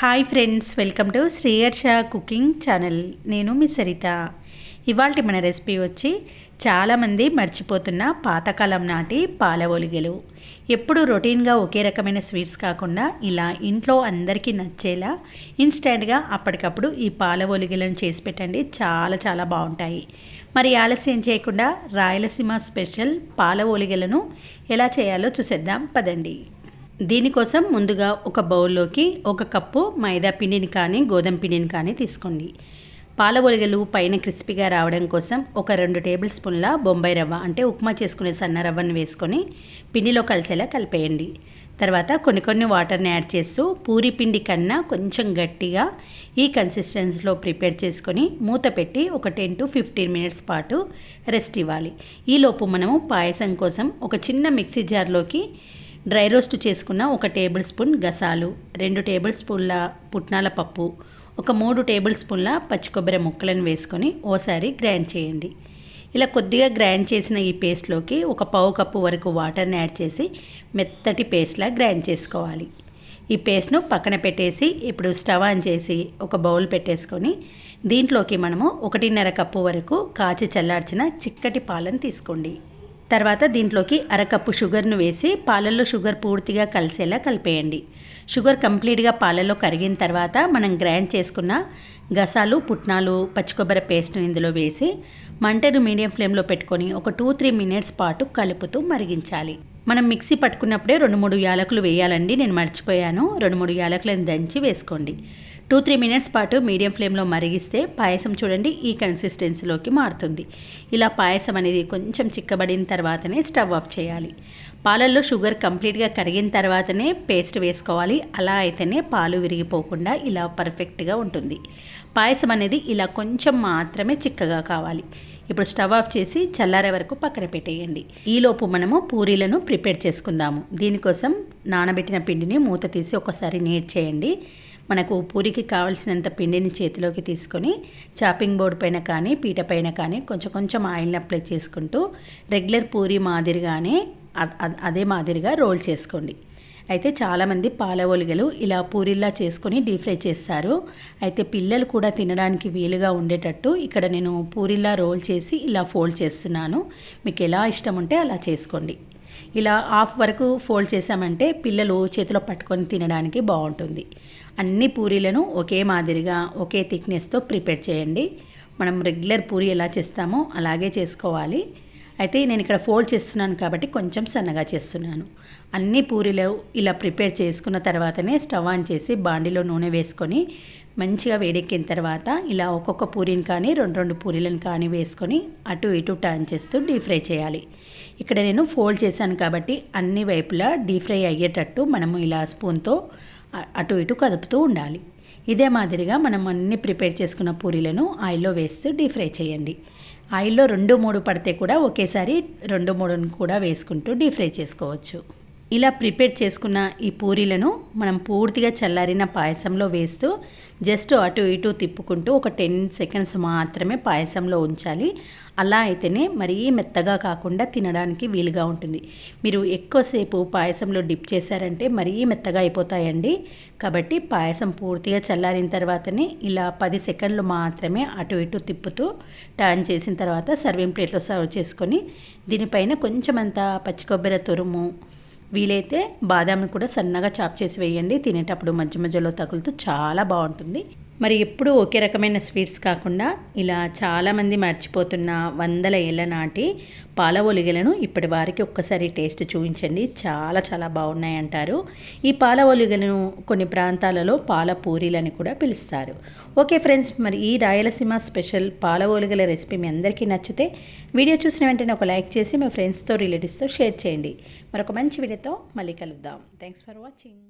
Hi friends welcome to Sriyarsha cooking channel నేను మీ సరిత. ఇవాళ మన రెసిపీ వచ్చి చాలామంది మర్చిపోతున్న పాతకాలం నాటి పాల ఒలిగలు. ఎప్పుడు రొటీన్గా ఒకే రకమైన స్వీట్స్ కాకుండా ఇలా ఇంట్లో అందరికీ నచ్చేలా ఇన్స్టెంట్గా అప్పటికప్పుడు ఈ పాల ఒలిగలను చేసి పెట్టండి. చాలా చాలా బాగుంటాయి. మరి ఆలస్యం చేయకుండా రాయలసీమ స్పెషల్ పాల ఒలిగలను ఎలా చేయాలో చూసేద్దాం. పదండి. దీనికోసం ముందుగా ఒక బౌల్లోకి ఒక కప్పు మైదా పిండిని కానీ గోధుమ పిండిని కానీ తీసుకోండి. పాల ఒలిగలు పైన క్రిస్పీగా రావడం కోసం ఒక రెండు టేబుల్ స్పూన్ల బొంబాయి రవ్వ అంటే ఉప్మా చేసుకునే సన్న రవ్వను వేసుకొని పిండిలో కలిసేలా కలిపేయండి. తర్వాత కొన్ని కొన్ని వాటర్ని యాడ్ చేస్తూ పూరి పిండి కన్నా కొంచెం గట్టిగా ఈ కన్సిస్టెన్సీలో ప్రిపేర్ చేసుకొని మూత పెట్టి ఒక టెన్ టు ఫిఫ్టీన్ మినిట్స్ పాటు రెస్ట్ ఇవ్వాలి. ఈలోపు మనము పాయసం కోసం ఒక చిన్న మిక్సీ జార్లోకి డ్రై రోస్ట్ చేసుకున్న ఒక టేబుల్ స్పూన్ గసాలు రెండు టేబుల్ స్పూన్ల పుట్నాల పప్పు ఒక మూడు టేబుల్ స్పూన్ల పచ్చి కొబ్బరి ముక్కలను వేసుకొని ఓసారి గ్రైండ్ చేయండి. ఇలా కొద్దిగా గ్రైండ్ చేసిన ఈ పేస్ట్లోకి ఒక పావు కప్పు వరకు వాటర్ని యాడ్ చేసి మెత్తటి పేస్ట్లా గ్రైండ్ చేసుకోవాలి. ఈ పేస్ట్ను పక్కన పెట్టేసి ఇప్పుడు స్టవ్ ఆన్ చేసి ఒక బౌల్ పెట్టేసుకొని దీంట్లోకి మనము ఒకటిన్నర కప్పు వరకు కాచి చల్లార్చిన చిక్కటి పాలను తీసుకోండి. తర్వాత దీంట్లోకి అరకప్పు షుగర్ను వేసి పాలల్లో షుగర్ పూర్తిగా కలిసేలా కలిపేయండి. షుగర్ కంప్లీట్గా పాలల్లో కరిగిన తర్వాత మనం గ్రైండ్ చేసుకున్న గసాలు పుట్నాలు పచ్చి కొబ్బరి పేస్ట్ని ఇందులో వేసి మంటను మీడియం ఫ్లేమ్లో పెట్టుకొని ఒక టూ త్రీ మినిట్స్ పాటు కలుపుతూ మరిగించాలి. మనం మిక్సీ పట్టుకున్నప్పుడే రెండు మూడు యాలకులు వేయాలండి. నేను మర్చిపోయాను. రెండు మూడు యాలకులను దంచి వేసుకోండి. టూ త్రీ మినిట్స్ పాటు మీడియం ఫ్లేమ్లో మరిగిస్తే పాయసం చూడండి ఈ కన్సిస్టెన్సీలోకి మారుతుంది. ఇలా పాయసం అనేది కొంచెం చిక్కబడిన తర్వాతనే స్టవ్ ఆఫ్ చేయాలి. పాలల్లో షుగర్ కంప్లీట్గా కరిగిన తర్వాతనే పేస్ట్ వేసుకోవాలి. అలా అయితేనే పాలు విరిగిపోకుండా ఇలా పర్ఫెక్ట్గా ఉంటుంది. పాయసం అనేది ఇలా కొంచెం మాత్రమే చిక్కగా కావాలి. ఇప్పుడు స్టవ్ ఆఫ్ చేసి చల్లారే వరకు పక్కన పెట్టేయండి. ఈలోపు మనము పూరీలను ప్రిపేర్ చేసుకుందాము. దీనికోసం నానబెట్టిన పిండిని మూత తీసి ఒకసారి నేట్ చేయండి. మనకు పూరికి కావాల్సినంత పిండిని చేతిలోకి తీసుకొని చాపింగ్ బోర్డు పైన కానీ పీట పైన కానీ కొంచెం కొంచెం ఆయిల్ని అప్లై చేసుకుంటూ రెగ్యులర్ పూరి మాదిరిగానే అదే మాదిరిగా రోల్ చేసుకోండి. అయితే చాలామంది పాల ఒలిగలు ఇలా పూరిల్లా చేసుకొని డీప్ ఫ్రై చేస్తారు. అయితే పిల్లలు కూడా తినడానికి వీలుగా ఉండేటట్టు ఇక్కడ నేను పూరిల్లా రోల్ చేసి ఇలా ఫోల్డ్ చేస్తున్నాను. మీకు ఎలా ఇష్టం ఉంటే అలా చేసుకోండి. ఇలా హాఫ్ వరకు ఫోల్డ్ చేసామంటే పిల్లలు చేతిలో పట్టుకొని తినడానికి బాగుంటుంది. అన్ని పూరీలను ఒకే మాదిరిగా ఒకే థిక్నెస్తో ప్రిపేర్ చేయండి. మనం రెగ్యులర్ పూరి ఎలా చేస్తామో అలాగే చేసుకోవాలి. అయితే నేను ఇక్కడ ఫోల్డ్ చేస్తున్నాను కాబట్టి కొంచెం సన్నగా చేస్తున్నాను. అన్ని పూరీలు ఇలా ప్రిపేర్ చేసుకున్న తర్వాతనే స్టవ్ ఆన్ చేసి బాండిలో నూనె వేసుకొని మంచిగా వేడెక్కిన తర్వాత ఇలా ఒక్కొక్క పూరిని కానీ రెండు రెండు పూరీలను కానీ వేసుకొని అటు ఇటు టర్న్ చేస్తూ డీప్ ఫ్రై చేయాలి. ఇక్కడ నేను ఫోల్డ్ చేశాను కాబట్టి అన్ని వైపులా డీప్ ఫ్రై అయ్యేటట్టు మనము ఇలా స్పూన్తో అటు ఇటు కదుపుతూ ఉండాలి. ఇదే మాదిరిగా మనం అన్ని ప్రిపేర్ చేసుకున్న పూరీలను ఆయిల్లో వేస్తూ డీప్ ఫ్రై చేయండి. ఆయిల్లో రెండు మూడు పడితే కూడా ఒకేసారి రెండు మూడును కూడా వేసుకుంటూ డీప్ ఫ్రై చేసుకోవచ్చు. ఇలా ప్రిపేర్ చేసుకున్న ఈ పూరీలను మనం పూర్తిగా చల్లారిన పాయసంలో వేస్తూ జస్ట్ అటు ఇటు తిప్పుకుంటూ ఒక టెన్ సెకండ్స్ మాత్రమే పాయసంలో ఉంచాలి. అలా అయితేనే మరీ మెత్తగా కాకుండా తినడానికి వీలుగా ఉంటుంది. మీరు ఎక్కువసేపు పాయసంలో డిప్ చేశారంటే మరీ మెత్తగా అయిపోతాయండి. కాబట్టి పాయసం పూర్తిగా చల్లారిన తర్వాతనే ఇలా పది సెకండ్లు మాత్రమే అటు ఇటు తిప్పుతూ టర్న్ చేసిన తర్వాత సర్వింగ్ ప్లేట్లో సర్వ్ చేసుకొని దీనిపైన కొంచెం అంత పచ్చి కొబ్బరి తురుము వీలైతే బాదాంని కూడా సన్నగా చాప్ చేసి వేయండి. తినేటప్పుడు మధ్య మధ్యలో తగులుతూ చాలా బాగుంటుంది. మరి ఎప్పుడూ ఒకే రకమైన స్వీట్స్ కాకుండా ఇలా చాలామంది మర్చిపోతున్న వందల ఏళ్ళ నాటి పాల ఒలిగలను ఇప్పటి వారికి ఒక్కసారి టేస్ట్ చూపించండి. చాలా చాలా బాగున్నాయి అంటారు ఈ పాల ఒలిగలను కొన్ని ప్రాంతాలలో పాల పూరీలని కూడా పిలుస్తారు. ఓకే ఫ్రెండ్స్ మరి ఈ రాయలసీమ స్పెషల్ పాల ఒలిగల రెసిపీ మీ అందరికీ నచ్చితే వీడియో చూసిన వెంటనే ఒక లైక్ చేసి మీ ఫ్రెండ్స్తో రిలేటివ్స్తో షేర్ చేయండి. మరొక మంచి వీడియోతో మళ్ళీ కలుద్దాం. Thanks for watching.